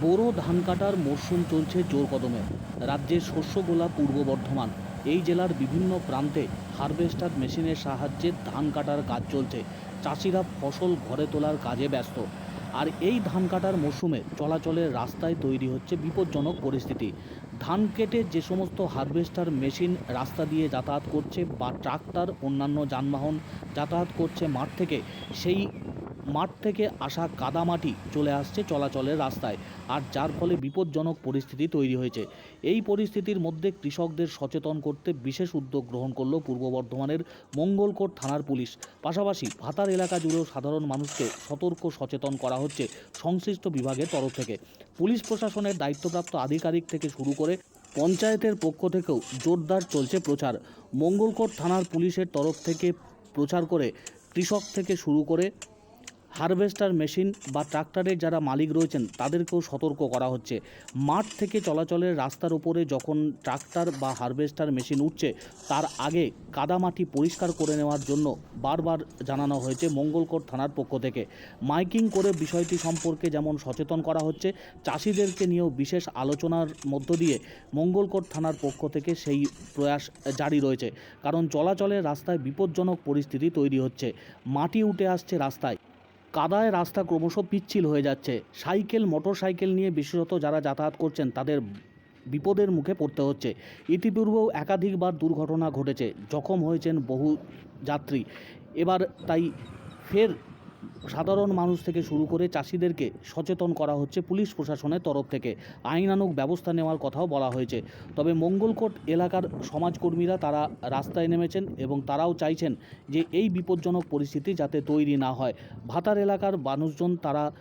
বোরো ধান কাটার মরশুম চলছে জোর কদমে। রাজ্যের শস্য গোলা পূর্ব বর্ধমান। এই জেলার বিভিন্ন প্রান্তে হারভেস্টার মেশিনের সাহায্যে ধান কাটার কাজ চলছে। চাষিরা ফসল ঘরে তোলার কাজে ব্যস্ত। আর এই ধান কাটার মরশুমে চলাচলের রাস্তায় তৈরি হচ্ছে বিপজ্জনক পরিস্থিতি। ধান কেটে যে সমস্ত হারভেস্টার মেশিন রাস্তা দিয়ে যাতায়াত করছে বা ট্রাক্টর, অন্যান্য যানবাহন যাতায়াত করছে মাঠ থেকে, সেই মাঠ থেকে আসা কাদামাটি চলে আসছে চলাচলের রাস্তায়, আর যার ফলে বিপজ্জনক পরিস্থিতি তৈরি হয়েছে। এই পরিস্থিতির মধ্যে কৃষকদের সচেতন করতে বিশেষ উদ্যোগ গ্রহণ করল পূর্ব বর্ধমানের মঙ্গলকোট থানার পুলিশ। পাশাপাশি ভাতার এলাকা জুড়েও সাধারণ মানুষকে সতর্ক সচেতন করা হচ্ছে সংশ্লিষ্ট বিভাগের তরফ থেকে। পুলিশ প্রশাসনের দায়িত্বপ্রাপ্ত আধিকারিক থেকে শুরু করে পঞ্চায়েতের পক্ষ থেকেও জোরদার চলছে প্রচার। মঙ্গলকোট থানার পুলিশের তরফ থেকে প্রচার করে কৃষক থেকে শুরু করে হারভেস্টার মেশিন বা ট্রাক্টরের যারা মালিক রয়েছেন, তাদেরকেও সতর্ক করা হচ্ছে। মাঠ থেকে চলাচলের রাস্তার উপরে যখন ট্রাক্টর বা হারভেস্টার মেশিন উঠছে, তার আগে কাদামাটি পরিষ্কার করে নেওয়ার জন্য বারবার জানানো হয়েছে মঙ্গলকোট থানার পক্ষ থেকে। মাইকিং করে বিষয়টি সম্পর্কে যেমন সচেতন করা হচ্ছে, চাষিদেরকে নিয়েও বিশেষ আলোচনার মধ্য দিয়ে মঙ্গলকোট থানার পক্ষ থেকে সেই প্রয়াস জারি রয়েছে। কারণ চলাচলের রাস্তায় বিপজ্জনক পরিস্থিতি তৈরি হচ্ছে। মাটি উঠে আসছে রাস্তায়। কাদায় রাস্তা ক্রমশ পিচ্ছিল হয়ে যাচ্ছে। সাইকেল মোটর সাইকেল নিয়ে বিশেষত যারা যাতায়াত করছেন, তাদের বিপদের মুখে পড়তে হচ্ছে। ইতিপূর্বেও একাধিকবার দুর্ঘটনা ঘটেছে। জখম হয়েছেন বহু যাত্রী। এবার তাই ফের সাধারণ মানুষ থেকে শুরু করে চাষিদেরকে সচেতন করা হচ্ছে পুলিশ প্রশাসনের তরফ থেকে। আইনানুগ ব্যবস্থা নেওয়ার কথাও বলা হয়েছে। তবে মঙ্গলকোট এলাকার সমাজকর্মীরা তারা রাস্তায় নেমেছেন এবং তারাও চাইছেন যে এই বিপজ্জনক পরিস্থিতি যাতে তৈরি না হয়। ভাতার এলাকার মানুষজন তারা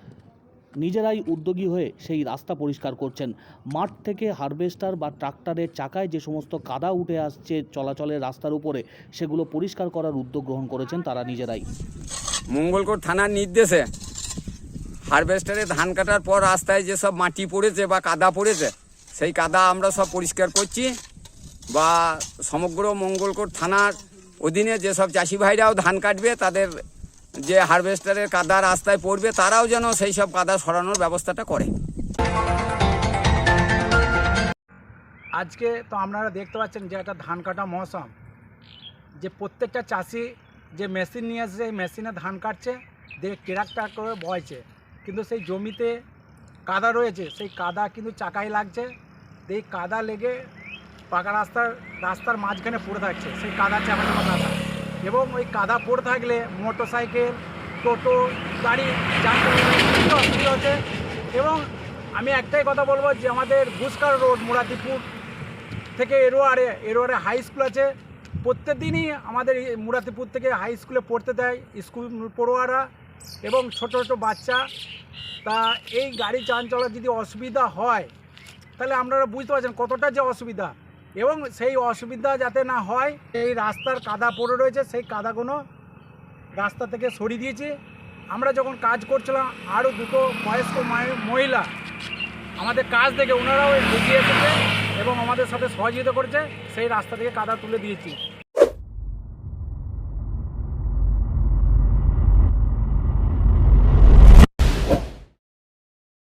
নিজেরাই উদ্যোগী হয়ে সেই রাস্তা পরিষ্কার করছেন। মাঠ থেকে হারভেস্টার বা ট্রাক্টরের চাকায় যে সমস্ত কাদা উঠে আসছে চলাচলের রাস্তার উপরে, সেগুলো পরিষ্কার করার উদ্যোগ গ্রহণ করেছেন তারা নিজেরাই। মঙ্গলকোট থানার নির্দেশে হারভেস্টারে ধান কাটার পর রাস্তায় যেসব মাটি পড়েছে বা কাদা পড়েছে, সেই কাদা আমরা সব পরিষ্কার করছি বা সমগ্র মঙ্গলকোট থানার অধীনে যেসব চাষি ভাইরাও ধান কাটবে, তাদের যে হারভেস্টারের কাদা রাস্তায় পড়বে, তারাও যেন সেই সব কাদা সরানোর ব্যবস্থাটা করে। আজকে তো আপনারা দেখতে পাচ্ছেন যে একটা ধান কাটা মৌসুম। যে প্রত্যেকটা চাষি যে মেশিন নিয়ে আসছে, সেই মেশিনে ধান কাটছে, দিয়ে ট্রাক্টার করে বয়ছে কিন্তু সেই জমিতে কাদা রয়েছে, সেই কাদা কিন্তু চাকায় লাগছে এই কাদা লেগে পাকা রাস্তার রাস্তার মাঝখানে পড়ে থাকছে, সেই কাদা চাপা কাদা এবং ওই কাদা পড়ে থাকলে মোটর সাইকেল টোটো, গাড়ি যানবাহনের অসুবিধা হচ্ছে। এবং আমি একটাই কথা বলব যে আমাদের বুসকার রোড, মুরাদিপুর থেকে এরোয়ারে এরোয়ারে হাই স্কুল আছে। প্রত্যেক দিনই আমাদের মুরাতিপুর থেকে হাই স্কুলে পড়তে দেয় স্কুল পড়ুয়ারা এবং ছোট ছোট বাচ্চা। তা এই গাড়ি চলার যদি অসুবিধা হয়, তাহলে আপনারা বুঝতে পারছেন কতটা যে অসুবিধা। এবং সেই অসুবিধা যাতে না হয়, এই রাস্তার কাদা পড়ে রয়েছে, সেই কাদাগুলো রাস্তা থেকে সরিয়ে দিয়েছি। আমরা যখন কাজ করছিলাম, আরও দুটো বয়স্ক মহিলা আমাদের কাজ থেকে ওনারাও এগিয়ে এসেছে এবং আমাদের সাথে সহযোগিতা করেছে, সেই রাস্তা থেকে কাদা তুলে দিয়েছি।